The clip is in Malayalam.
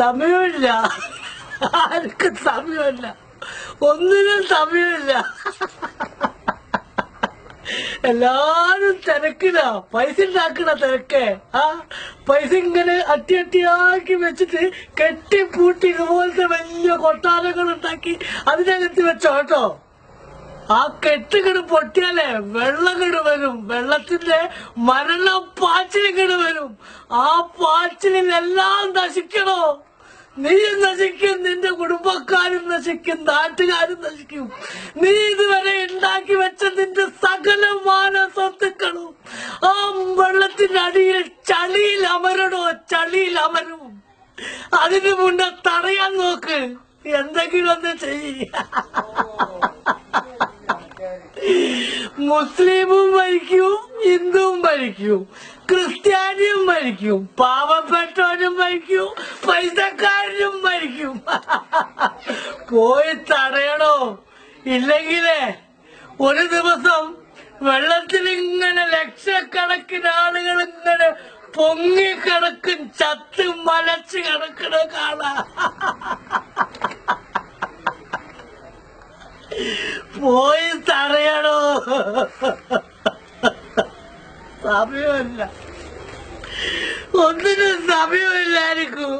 സമയമില്ല. ആർക്കും സമയമില്ല. ഒന്നിനും സമയമില്ല. എല്ലാരും തിരക്കിടാ പൈസ ഉണ്ടാക്കണ തിരക്ക്. ആ പൈസ ഇങ്ങനെ അട്ടി അട്ടിയാക്കി വെച്ചിട്ട് കെട്ടിപ്പൂട്ടി ഇതുപോലത്തെ വലിയ കൊട്ടാരങ്ങൾ ഉണ്ടാക്കി അതിനകത്ത് വെച്ചോ കേട്ടോ. ആ കെട്ടുകിട് പൊട്ടിയാലേ വെള്ളകിട് വരും. വെള്ളത്തിന്റെ മരണ പാച്ചിലിങ്ങട് വരും. ആ പാച്ചിലെല്ലാം നശിക്കണോ? നീ നശിക്കും നിന്റെ കുടുംബക്കാരും നശിക്കും നാട്ടുകാരും നശിക്കും. നീ ഇതുവരെ ഉണ്ടാക്കി വെച്ച നിന്റെ സകലമാന സ്വത്തുക്കളും ആ വെള്ളത്തിന്റെ അടിയിൽ ചളിയിൽ അമരണോ ചളിയിൽ അമരും. അതിനു മുന്നേ തടയാൻ നോക്ക്. എന്തെങ്കിലും ഒന്ന് ചെയ്യ. മുസ്ലിമും ഭരിക്കും ഹിന്ദുവും ഭരിക്കും ക്രിസ്ത്യാനിയും മരിക്കും. പാവപ്പെട്ടവനും മരിക്കും. പൈസക്കാരനും മരിക്കും. പോയി തടയണോ? ഇല്ലെങ്കിലേ ഒരു ദിവസം വെള്ളത്തിലിങ്ങനെ ലക്ഷക്കണക്കിന് ആളുകൾ ഇങ്ങനെ പൊങ്ങി കിടക്കും ചത്ത് മലച്ച് കിടക്കണ കാണാ. പോയി തടയണോ? സമയമില്ല. ഒന്നിനും സമയമില്ലായിരിക്കും.